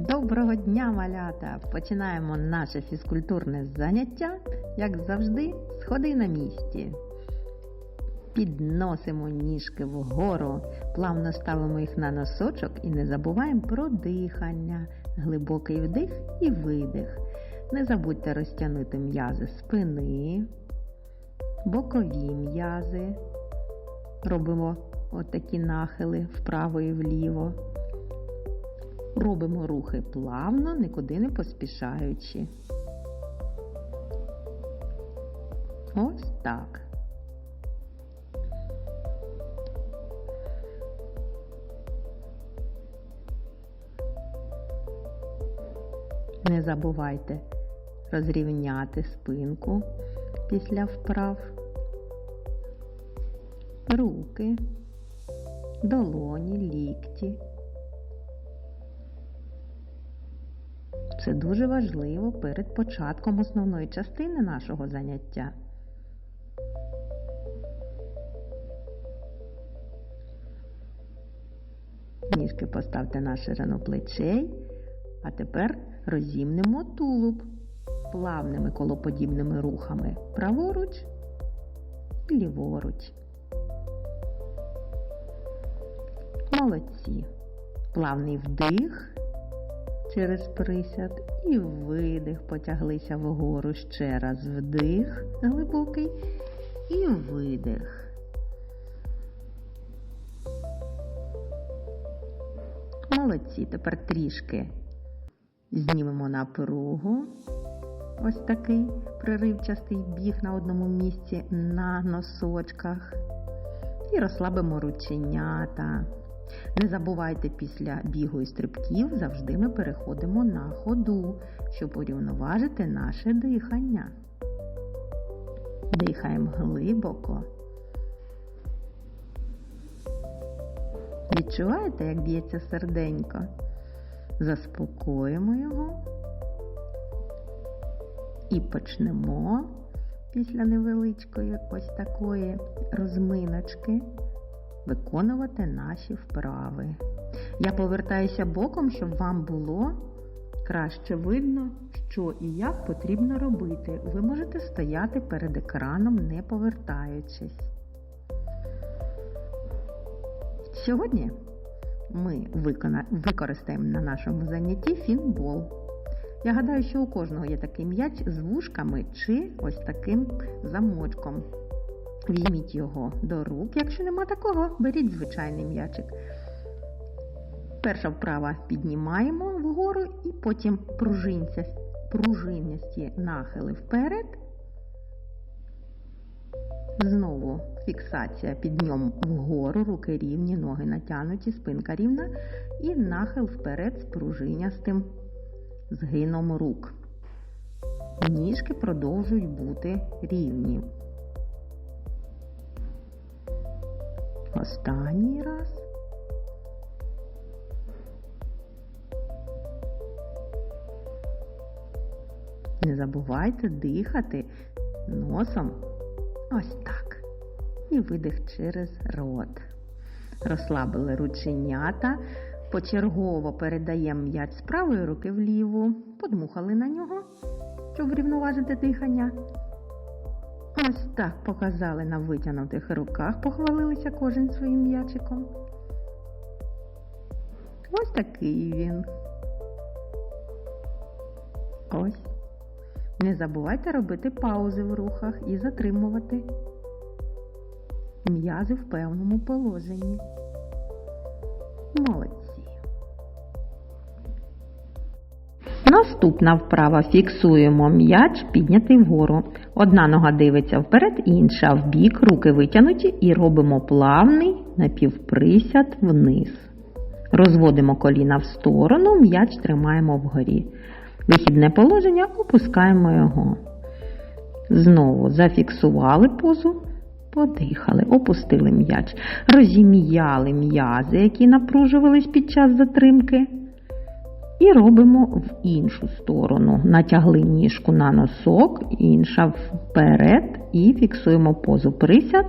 Доброго дня, малята! Починаємо наше фізкультурне заняття, як завжди, сходи на місці. Підносимо ніжки вгору, плавно ставимо їх на носочок і не забуваємо про дихання, глибокий вдих і видих. Не забудьте розтягнути м'язи спини, бокові м'язи. Робимо отакі нахили вправо і вліво. Робимо рухи плавно, нікуди не поспішаючи. Ось так. Не забувайте розрівняти спинку після вправ, руки, долоні, лікті. Це дуже важливо перед початком основної частини нашого заняття. Ніжки поставте на ширину плечей, а тепер розімнемо тулуб плавними колоподібними рухами праворуч і ліворуч. Молодці. Плавний вдих через присяд і видих. Потяглися вгору ще раз вдих глибокий і видих. Молодці. Тепер трішки знімемо напругу. Ось такий приривчастий біг на одному місці на носочках. І розслабимо рученята. Не забувайте після бігу і стрибків завжди ми переходимо на ходу, щоб урівноважити наше дихання. Дихаємо глибоко. Відчуваєте, як б'ється серденько? Заспокоїмо його і почнемо після невеличкої ось такої розминочки виконувати наші вправи. Я повертаюся боком, щоб вам було краще видно, що і як потрібно робити. Ви можете стояти перед екраном, не повертаючись. Сьогодні ми використаємо на нашому занятті фінбол. Я гадаю, що у кожного є такий м'яч з вушками чи ось таким замочком. Візьміть його до рук. Якщо нема такого, беріть звичайний м'ячик. Перша вправа піднімаємо вгору і потім пружиністі нахили вперед. Знову фіксація підйом вгору, руки рівні, ноги натягнуті, спинка рівна. І нахил вперед з пружинястим згином рук. Ніжки продовжують бути рівні. Останній раз. Не забувайте дихати носом ось так. І видих через рот. Розслабили рученята. Почергово передаємо м'яч з правої руки в ліву, подмухали на нього, щоб врівноважити дихання. Ось так показали на витягнутих руках, похвалилися кожен своїм м'ячиком. Ось такий він. Ось. Не забувайте робити паузи в рухах і затримувати м'язи в певному положенні. Молодці. Наступна вправа фіксуємо м'яч, піднятий вгору. Одна нога дивиться вперед, інша в бік, руки витягнуті і робимо плавний напівприсяд вниз. Розводимо коліна в сторону, м'яч тримаємо вгорі. Вихідне положення, опускаємо його. Знову зафіксували позу, подихали, опустили м'яч. Розім'яли м'язи, які напружувались під час затримки. І робимо в іншу сторону. Натягли ніжку на носок, інша вперед і фіксуємо позу. Присяд,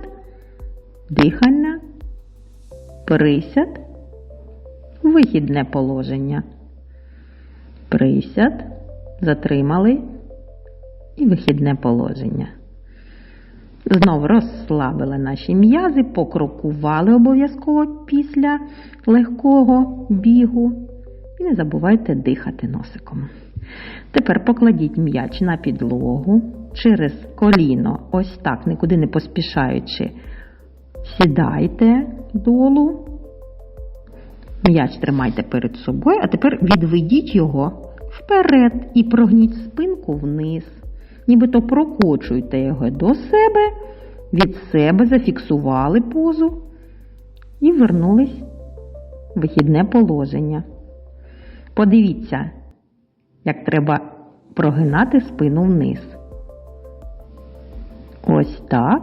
дихання, присяд, вихідне положення. Присяд. Затримали. І вихідне положення. Знов розслабили наші м'язи, покрокували обов'язково після легкого бігу. І не забувайте дихати носиком. Тепер покладіть м'яч на підлогу через коліно, ось так, нікуди не поспішаючи. Сідайте долу. М'яч тримайте перед собою, а тепер відведіть його вперед і прогніть спинку вниз. Нібито прокочуйте його до себе, від себе зафіксували позу і вернулись в вихідне положення. Подивіться, як треба прогинати спину вниз. Ось так.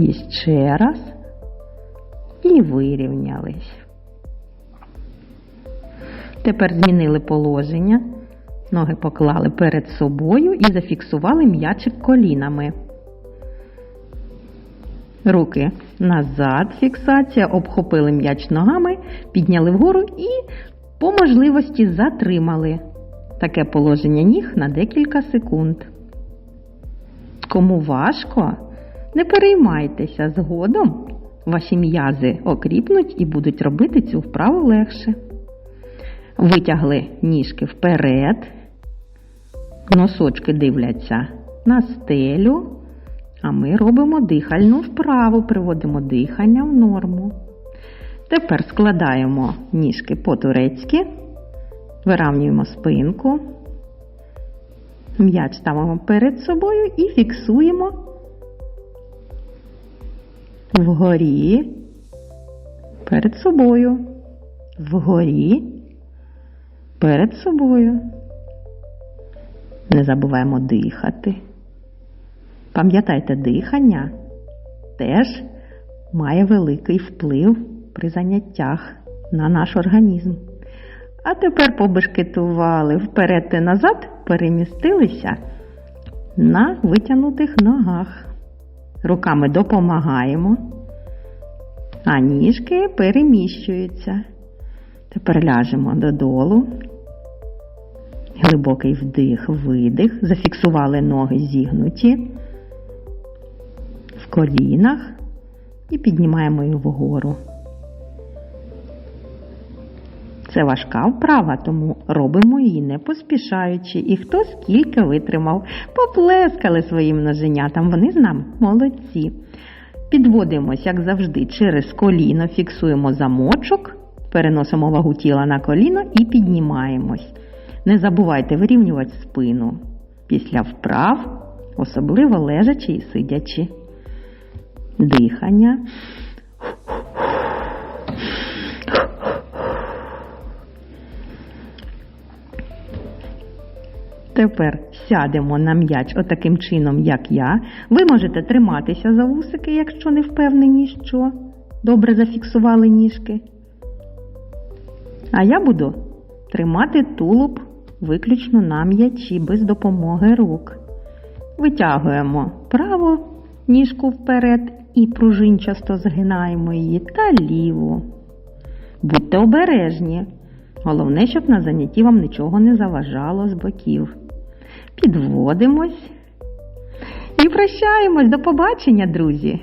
І ще раз. І вирівнялись. Тепер змінили положення. Ноги поклали перед собою і зафіксували м'ячик колінами. Руки назад, фіксація, обхопили м'яч ногами, підняли вгору і по можливості затримали таке положення ніг на декілька секунд. Кому важко, не переймайтеся згодом. Ваші м'язи окріпнуть і будуть робити цю вправу легше. Витягли ніжки вперед, носочки дивляться на стелю, а ми робимо дихальну вправу, приводимо дихання в норму. Тепер складаємо ніжки по-турецьки, виравнюємо спинку, м'яч ставимо перед собою і фіксуємо вгорі, перед собою, вгорі, перед собою. Не забуваємо дихати. Пам'ятайте, дихання теж має великий вплив при заняттях на наш організм. А тепер побешкетували вперед і назад, перемістилися на витягнутих ногах. Руками допомагаємо, а ніжки переміщуються. Тепер ляжемо додолу. Глибокий вдих, видих. Зафіксували ноги зігнуті в колінах і піднімаємо їх вгору. Це важка вправа, тому робимо її не поспішаючи. І хто скільки витримав, поплескали своїм ноженятам. Вони з нами молодці. Підводимось, як завжди, через коліно, фіксуємо замочок, переносимо вагу тіла на коліно і піднімаємось. Не забувайте вирівнювати спину після вправ, особливо лежачи і сидячи. Дихання. Тепер сядемо на м'яч отаким чином, як я. Ви можете триматися за вусики, якщо не впевнені, що добре зафіксували ніжки. А я буду тримати тулуб виключно на м'ячі без допомоги рук. Витягуємо праву ніжку вперед і пружинчасто згинаємо її та ліву. Будьте обережні. Головне, щоб на занятті вам нічого не заважало з боків. Підводимось і прощаємось. До побачення, друзі!